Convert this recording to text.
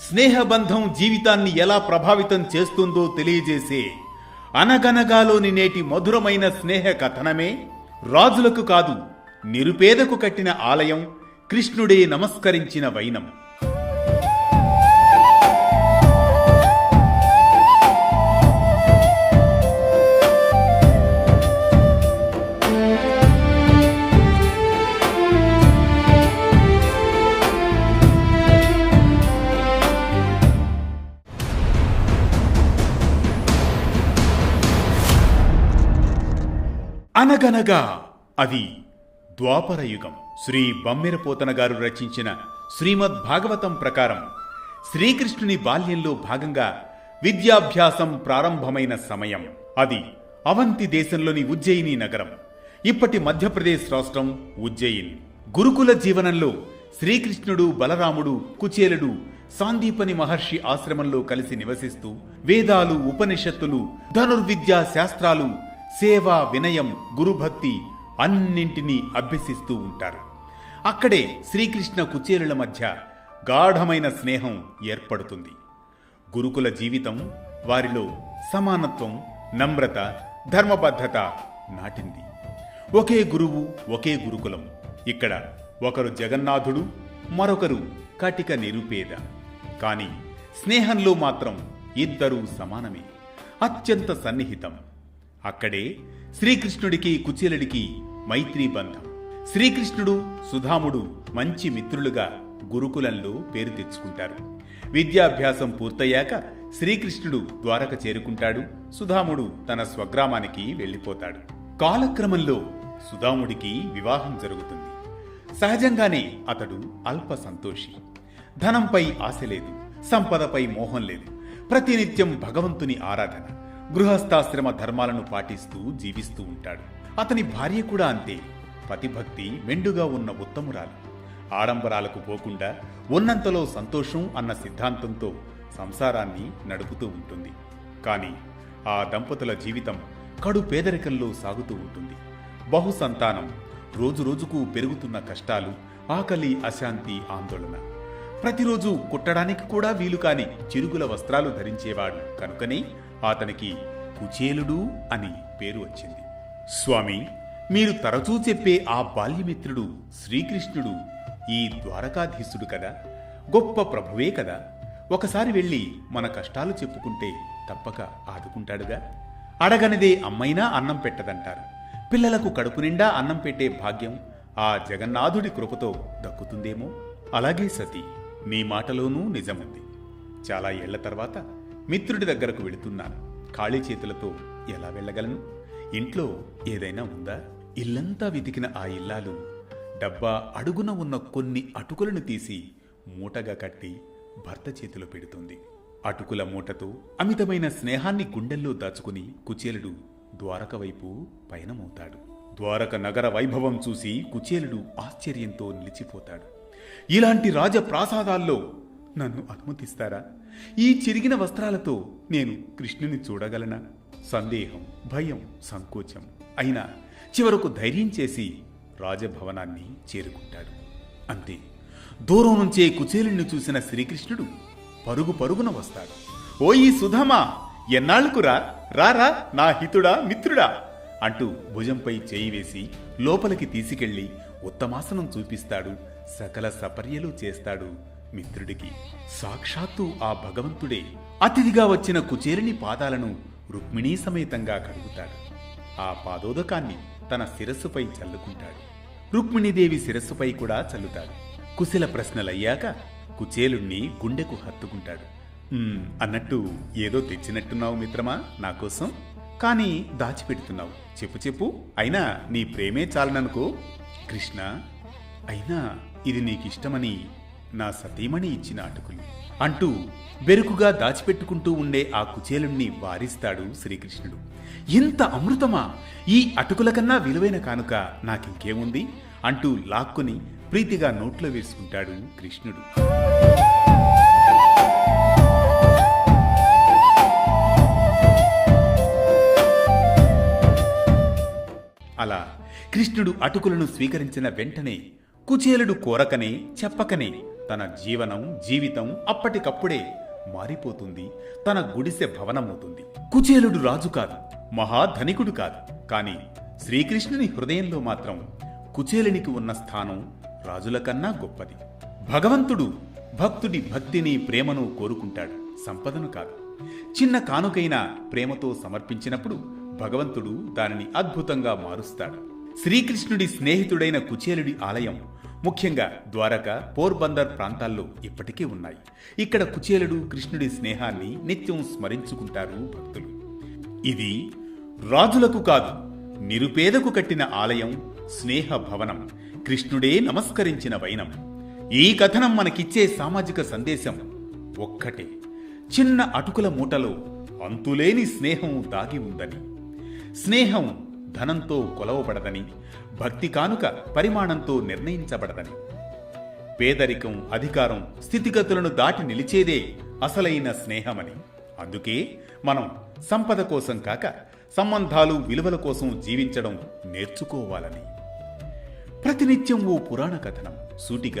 స్నేహబంధం జీవితాన్ని ఎలా ప్రభావితం చేస్తుందో తెలియజేసే అనగనగాలోని నేటి మధురమైన స్నేహ కథనమే రాజులకు కాదు నిరుపేదకు కట్టిన ఆలయం కృష్ణుడే నమస్కరించిన వైనం. అనగనగా అది ద్వాపర యుగం శ్రీ బమ్మెరపోతన గారు రచించిన శ్రీమద్ భాగవతం ప్రకారం శ్రీకృష్ణుని బాల్యంలో భాగంగా విద్యాభ్యాసం ప్రారంభమైన సమయం. అది అవంతి దేశంలోని ఉజ్జయిని నగరం. ఇప్పటి మధ్యప్రదేశ్ రాష్ట్రం ఉజ్జయిని. గురుకుల జీవనంలో శ్రీకృష్ణుడు బలరాముడు కుచేలుడు సాందీపని మహర్షి ఆశ్రమంలో కలిసి నివసిస్తూ వేదాలు ఉపనిషత్తులు ధనుర్విద్యా శాస్త్రాలు సేవ వినయం గురుభక్తి అన్నింటినీ అభ్యసిస్తూ ఉంటారు. అక్కడే శ్రీకృష్ణ కుచేరుల మధ్య గాఢమైన స్నేహం ఏర్పడుతుంది. గురుకుల జీవితం వారిలో సమానత్వం నమ్రత ధర్మబద్ధత నాటింది. ఒకే గురువు ఒకే గురుకులం. ఇక్కడ ఒకరు జగన్నాథుడు మరొకరు కటిక నిరుపేద. కానీ స్నేహంలో మాత్రం ఇద్దరూ సమానమే. అత్యంత సన్నిహితం. అక్కడే శ్రీకృష్ణుడికి కుచేలుడికి మైత్రీ బంధం. శ్రీకృష్ణుడు సుధాముడు మంచి మిత్రులుగా గురుకులంలో పేరు తెచ్చుకుంటారు. విద్యాభ్యాసం పూర్తయ్యాక శ్రీకృష్ణుడు ద్వారక చేరుకుంటాడు. సుధాముడు తన స్వగ్రామానికి వెళ్ళిపోతాడు. కాలక్రమంలో సుధాముడికి వివాహం జరుగుతుంది. సహజంగానే అతడు అల్ప సంతోషి. ధనంపై ఆశ లేదు సంపదపై మోహం లేదు. ప్రతినిత్యం భగవంతుని ఆరాధన. గృహస్థాశ్రమ ధర్మాలను పాటిస్తూ జీవిస్తూ ఉంటాడు. అతని భార్య కూడా అంతే. పతిభక్తి మెండుగా ఉన్న ఉత్తమురాలు. ఆడంబరాలకు పోకుండా ఉన్నంతలో సంతోషం అన్న సిద్ధాంతంతో సంసారాన్ని నడుపుతూ ఉంటుంది. కానీ ఆ దంపతుల జీవితం కడు పేదరికంలో సాగుతూ ఉంటుంది. బహు సంతానం రోజురోజుకు పెరుగుతున్న కష్టాలు ఆకలి అశాంతి ఆందోళన. ప్రతిరోజు కుట్టడానికి కూడా వీలు కాని చిరుగుల వస్త్రాలు ధరించేవాడు కనుకనే అతనికి కుచేలుడు అని పేరు వచ్చింది. స్వామి మీరు తరచూ చెప్పే ఆ బాల్యమిత్రుడు శ్రీకృష్ణుడు ఈ ద్వారకాధీశుడు కదా? గొప్ప ప్రభువే కదా? ఒకసారి వెళ్ళి మన కష్టాలు చెప్పుకుంటే తప్పక ఆదుకుంటాడుగా? అడగనిదే అమ్మైనా అన్నం పెట్టదంటారు. పిల్లలకు కడుపు నిండా అన్నం పెట్టే భాగ్యం ఆ జగన్నాథుడి కృపతో దక్కుతుందేమో? అలాగే సతీ నీ మాటలోనూ నిజముంది. చాలా ఏళ్ళ తర్వాత మిత్రుడి దగ్గరకు వెళుతున్నాను. ఖాళీ చేతులతో ఎలా వెళ్ళగలను? ఇంట్లో ఏదైనా ఉందా? ఇల్లంతా వెతికిన ఆ ఇల్లాలు డబ్బా అడుగున ఉన్న కొన్ని అటుకులను తీసి మూటగా కట్టి భర్త చేతిలో పెడుతుంది. అటుకుల మూటతో అమితమైన స్నేహాన్ని గుండెల్లో దాచుకుని కుచేలుడు ద్వారక వైపు పయనమవుతాడు. ద్వారక నగర వైభవం చూసి కుచేలుడు ఆశ్చర్యంతో నిలిచిపోతాడు. ఇలాంటి రాజప్రాసాదాల్లో నన్ను అనుమతిస్తారా? ఈ చిరిగిన వస్త్రాలతో నేను కృష్ణుని చూడగలనా? సందేహం భయం సంకోచం. అయినా చివరకు ధైర్యం చేసి రాజభవనాన్ని చేరుకుంటాడు. అంతే. దూరం నుంచే కుచేలుణ్ణి చూసిన శ్రీకృష్ణుడు పరుగు పరుగున వస్తాడు. ఓయి సుధమా ఎన్నాళ్ళకురా రారా నా హితుడా మిత్రుడా? అంటూ భుజంపై చేయి వేసి లోపలికి తీసుకెళ్ళి ఉత్తమాసనం చూపిస్తాడు. సకల సపర్యలు చేస్తాడు. మిత్రుడికి సాక్షాత్తు ఆ భగవంతుడే అతిథిగా వచ్చిన కుచేరుని పాదాలను రుక్మిణీ సమేతంగా కడుగుతాడు. ఆ పాదోదకాన్ని తన శిరస్సుపై చల్లుకుంటాడు. రుక్మిణీదేవి శిరస్సుపై కూడా చల్లుతాడు. కుశల ప్రశ్నలయ్యాక కుచేలుణ్ణి గుండెకు హత్తుకుంటాడు. అన్నట్టు ఏదో తెచ్చినట్టున్నావు మిత్రమా నా కోసం? కానీ దాచిపెడుతున్నావు. చెప్పు చెప్పు. అయినా నీ ప్రేమే చాలననుకో. కృష్ణ అయినా ఇది నీకిష్టమని నా సతీమణి ఇచ్చిన అటుకులు. అంటూ బెరుకుగా దాచిపెట్టుకుంటూ ఉండే ఆ కుచేలుణ్ణి వారిస్తాడు శ్రీకృష్ణుడు. ఇంత అమృతమా? ఈ అటుకుల కన్నా విలువైన కానుక నాకింకేముంది? అంటూ లాక్కుని ప్రీతిగా నోట్లో వేసుకుంటాడు కృష్ణుడు. అలా కృష్ణుడు అటుకులను స్వీకరించిన వెంటనే కుచేలుడు కోరకనే చెప్పకనే తన జీవనం జీవితం అప్పటికప్పుడే మారిపోతుంది. తన గుడిసె భవనమవుతుంది. కుచేలుడు రాజు కాదు మహాధనికుడు కాదు. కాని శ్రీకృష్ణుని హృదయంలో మాత్రం కుచేలునికి ఉన్న స్థానం రాజుల కన్నా గొప్పది. భగవంతుడు భక్తుడి భక్తిని ప్రేమను కోరుకుంటాడు సంపదను కాదు. చిన్న కానుకైన ప్రేమతో సమర్పించినప్పుడు భగవంతుడు దానిని అద్భుతంగా మారుస్తాడు. శ్రీకృష్ణుడి స్నేహితుడైన కుచేలుడి ఆలయం ముఖ్యంగా ద్వారక పోర్బందర్ ప్రాంతాల్లో ఇప్పటికీ ఉన్నాయి. ఇక్కడ కుచేలుడు కృష్ణుడి స్నేహాన్ని నిత్యం స్మరించుకుంటారు భక్తులు. ఇది రాజులకు కాదు నిరుపేదకు కట్టిన ఆలయం స్నేహ భవనం కృష్ణుడే నమస్కరించిన వైనం. ఈ కథనం మనకిచ్చే సామాజిక సందేశం ఒక్కటే. చిన్న అటుకుల మూటలో అంతులేని స్నేహం దాగి ఉందని. స్నేహం ధనంతో కొలవబడదని భక్తి కానుక పరిమాణంతో నిర్ణయించబడదని. పేదరికం అధికారం స్థితిగతులను దాటి నిలిచేదే అసలైన స్నేహమని. అందుకే మనం సంపద కోసం కాక సంబంధాలు విలువల కోసం జీవించడం నేర్చుకోవాలని. ప్రతినిత్యం ఓ పురాణ కథనం సూటిగా